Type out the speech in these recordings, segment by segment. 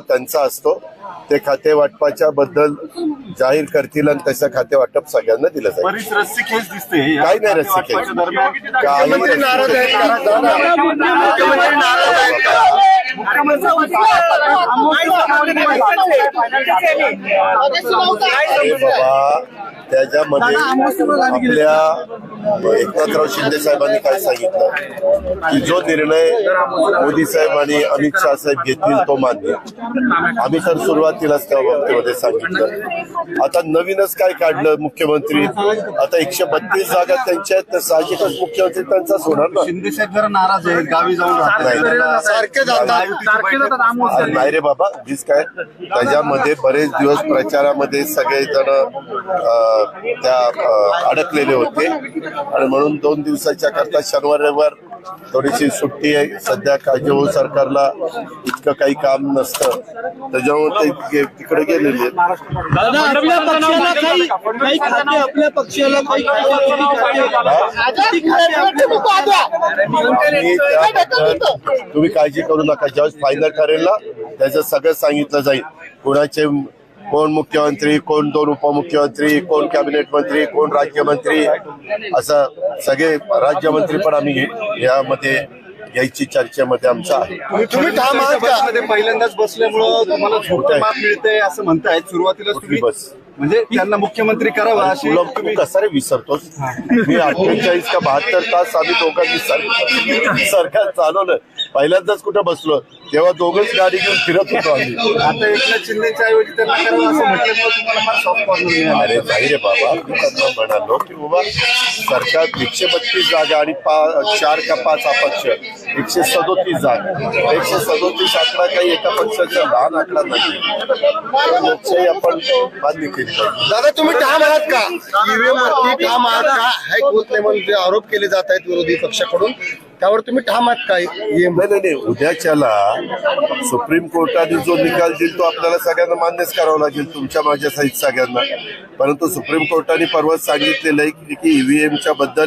त्यांचा असतो. ते खाते वाटपाच्या बद्दल जाहीर करतील आणि तसं खाते वाटप सगळ्यांना दिलं जाईल. काही नाही रस्सी खेच. वाटपाच्या दरम्यान काही बाबा. त्याच्यामध्ये आपल्या एकनाथराव शिंदे साहेबांनी काय सांगितलं? की जो निर्णय मोदी साहेब आणि अमित शहा साहेब घेतील तो मान्य. आम्ही तर सुरुवातीलाच त्या बाबतीमध्ये सांगितलं. आता नवीनच काय काढलं मुख्यमंत्री? आता एकशे बत्तीस जागा त्यांच्या आहेत तर साहजिकच मुख्यमंत्री त्यांचाच होणार ना? शिंदे साहेब जरा नाराज आहेत गावी जाऊन अरे नाही रे बाबा वीज काय? त्याच्यामध्ये बरेच दिवस प्रचारामध्ये सगळेजण त्या अडकलेले होते. आणि म्हणून दोन दिवसाच्या करता शनिवार रविवार थोडीशी सुट्टी आहे. सध्या काळजीभाऊ सरकारला इतकं काही काम नसतं. त्याच्यामुळे ते तिकडे गेलेले तुम्ही काळजी करू नका. ज्यावेळेस फायनल ठरेल ना त्याचं सगळं सांगितलं जाईल. कोणाचे कोण मुख्यमंत्री कोण दोन उपमुख्यमंत्री कोण कॅबिनेट मंत्री कोण राज्यमंत्री असं सगळे राज्यमंत्री पण आम्ही यामध्ये यायची चर्चेमध्ये आमचं आहे. तुम्ही पहिल्यांदाच बसल्यामुळं तुम्हाला झोपतं माप मिळते असं म्हणतायत. सुरुवातीला तुम्ही बस? म्हणजे त्यांना मुख्यमंत्री करावा अशी तुला तू कसा रे विसरतोस मी अठ्ठेचाळीस का बहात्तर तास आम्ही दोघांनी सर- सरकार चालवलं. पहिल्यांदाच कुठं बसलो? तेव्हा दोघंच गाडी घेऊन फिरत होतो आम्ही. आता एकनाथ शिंदेच्या ऐवजी त्यांना करावं असं म्हटल्यामुळे तुम्हाला फार सॉफ्ट कॉर्नर मिळाला अरे नाही रे बाबा म्हणालो की बाबा सरकार एकशे बत्तीस जागा आणि पा चार का पाच अपक्ष एकशे सदोतीस जागा. एकशे सदोतीस आकडा काही एका पक्षाचा लहान आकडा नाही. तर लोकशाही आपण मान्य केली दादा तुम्ही ठाम आहात का? ईव्हीएम वरती ठाम आहात का? हायकोर्ट लेवल जे आरोप केले जात आहेत विरोधी पक्षाकडून त्यावर तुम्ही ठाम आहात का? ईव्हीएम नाही नाही नाही. उद्याच्याला सुप्रीम कोर्टाने जो निकाल देईल तो आपल्याला सगळ्यांना मान्यच करावा लागेल तुमच्या माझ्या सहित सगळ्यांना. परंतु सुप्रीम कोर्टाने परवाच सांगितलेलं आहे की- की ईव्हीएमच्या बद्दल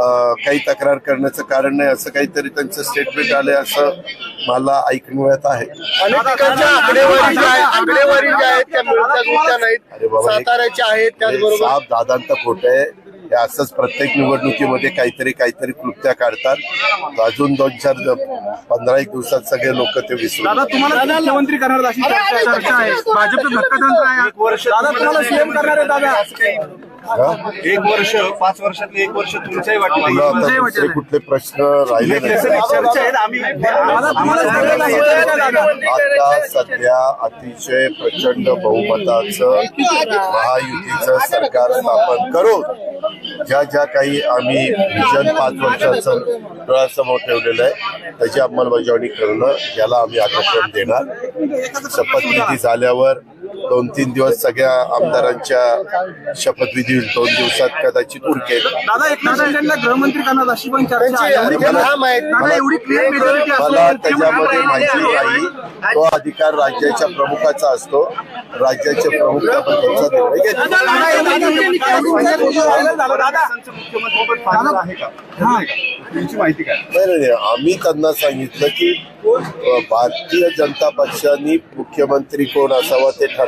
अं, काही तक्रार करण्याचं कारण नाही असं काहीतरी त्यांचं स्टेटमेंट आलंय असं मला ऐकण्यात आहे. अरे बाबा, साताऱ्याच्या आहेत त्याचबरोबर साप दादांत खोट आहे. हे असंच प्रत्येक निवडणुकीमध्ये काहीतरी काहीतरी क्लुप्त्या काढतात. अजून दोन चार पंधरा एक दिवसात सगळे लोक ते विसरून दादा तुम्हाला मुख्यमंत्री करणार अशी चर्चा चर्चा आहे. भाजपचं धक्कातंत्र आहे. एक वर्ष दादा तुम्हाला सीएम करणार आहे दादा? एक वर्ष पाच वर्षातले एक वर्ष तुमच्याही वाटेल कुठले प्रश्न राहिले आता सध्या अतिशय प्रचंड बहुमताचं महायुतीचं सरकार स्थापन करून ज्या ज्या काही आम्ही विजन पाच वर्षाचं डोळ्यासमोर ठेवलेलं आहे त्याची अंमलबजावणी करणं याला आम्ही आकर्षण देणार. शपथविधी झाल्यावर दोन तीन दिवस सगळ्या आमदारांच्या शपथविधी होईल दोन दिवसात कदाचित उरकेल दादा एकनाथ शिंदेला गृहमंत्री करणार अशी पण चर्चा आहे त्यांचे एवढी दादा मला त्याच्यामध्ये माहिती नाही तो अधिकार राज्याच्या प्रमुखाचा असतो राज्याच्या प्रमुख त्याबद्दलचा निर्णय घेतो नाही नाही नाही. आम्ही त्यांना सांगितलं की अ, भारतीय जनता पक्षाने मुख्यमंत्री कोण असावा ते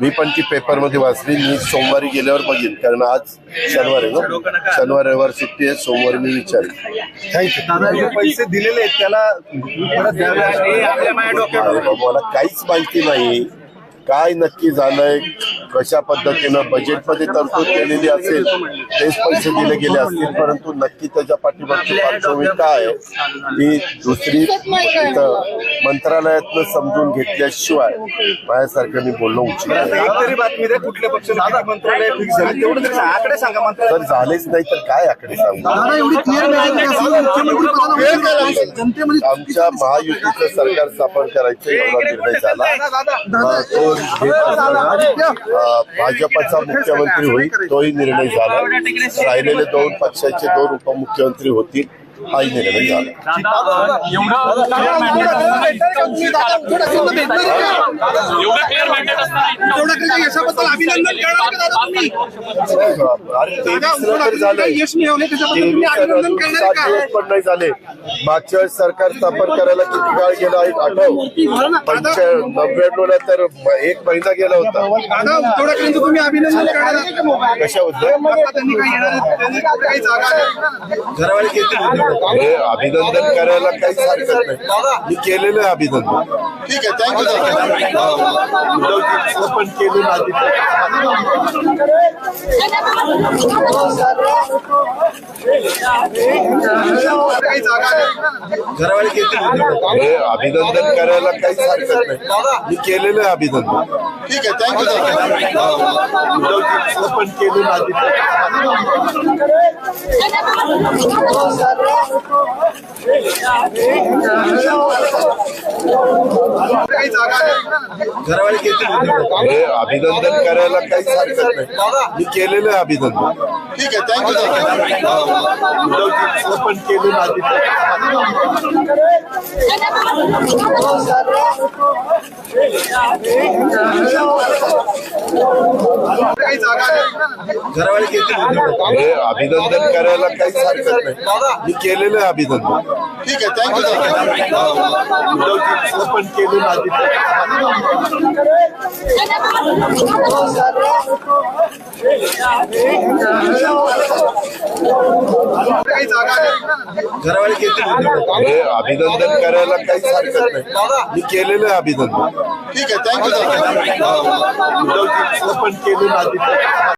मी पण ती पेपरमध्ये वाचली. मी सोमवारी गेल्यावर बघीन. कारण आज शनिवार आहे ना? शनिवार रविवार सुट्टी आहे. सोमवारी मी विचारेन. पैसे दिलेले आहेत त्याला मला काहीच माहिती नाही. काय नक्की झालंय? कशा पद्धतीनं बजेटमध्ये तरतूद केलेली असेल? तेच पैसे दिले गेले असतील. परंतु नक्की त्याच्या पाठीमागची पार्श्वभूमी काय ती दुसरी मंत्रालयातनं समजून घेतल्याशिवाय माझ्यासारखं मी बोलणं उचित नाही. तरी बातमी कुठल्या पक्षाचं मंत्रालय फिक्स झालं तेवढं तरी. आकडे सांगा मंत्रालय. जर झालेच नाही तर काय आकडे सांगू? दादा एवढी क्लिअर मेजॉरिटी असली मुख्यमंत्री पदाला जनतेमध्ये आमच्या महायुतीचं सरकार स्थापन करायचं एवढा निर्णय झाला. अं, तो घेत असताना अं, भाजपचा मुख्यमंत्री होईल तोही निर्णय झाला. राहिलेले दोन पक्षाचे दोन उपमुख्यमंत्री होतील. निर्णय झाला. मागच्या वेळेस सरकार स्थापन करायला किती काळ गेला आहे आठव. नव्याण्णव ला तर एक महिना गेला होता? कशाबद्दल हे अभिनंदन करायला काहीच हरकत नाही. मी केलेलं आहे अभिनंदन. ठीक आहे थँक्यू पण केलेलं अभिनंदन हे करायला काहीच हरकत नाही. मी केलेलं आहे अभिनंदन. ठीक आहे थँक्यू पण केलेलं काही जागा हे अभिनंदन करायला काहीच हरकत नाही. मी केलेलं आहे अभिनंदन. ठीक आहे थँक्यू उद्धवजींचं पण काही जागा हे अभिनंदन करायला काहीच हरकत नाही. मी केलेलं आहे अभिनंदन. ठीक आहे थँक्यू पण केलेलं अभिनंदन हे अभिनंदन करायला काहीच हरकत नाही. मी केलेलं आहे अभिनंदन. ठीक आहे थँक्यू उद्धवजींचं पण केलेलं